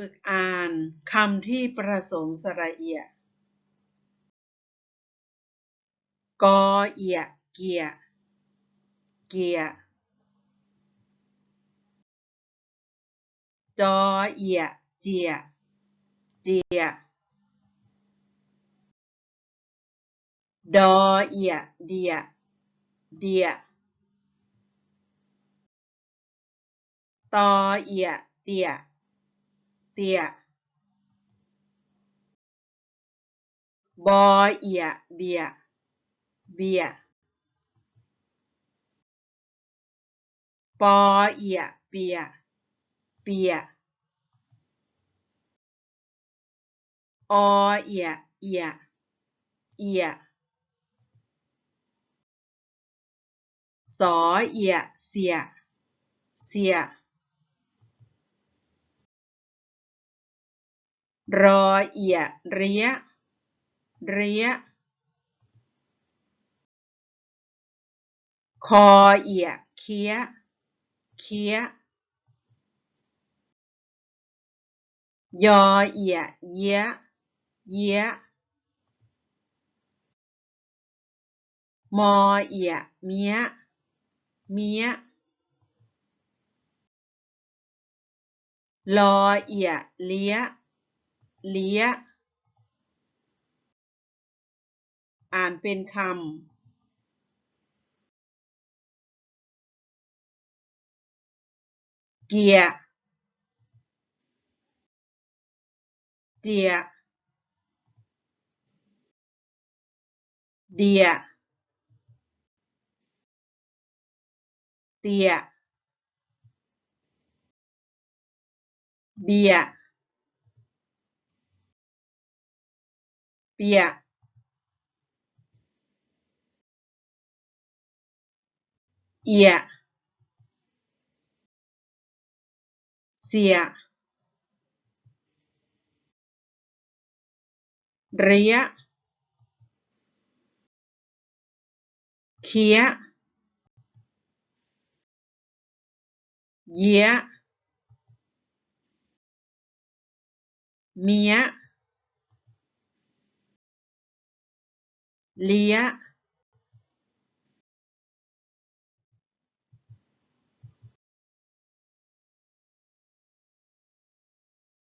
ฝึกอ่านคำที่ประสมสระเอีย กอเอีย เกีย เกีย จอเอีย เจีย เจีย ดอเอีย เดีย เดีย ตอเอีย เตีย เตียบอเอียเบีย เบีย ปอเอียเปีย เปีย อเอียเอีย เอีย สอเอียเสีย เสีย รอเอียเรียเรียคอเอียเคียเคียยอเอียเยียเยียมอเอียเมียเมียลอเอียเลีย เลี้ย อ่านเป็นคำเกียเจีย เดีย เตีย เบีย เปียเอียเสี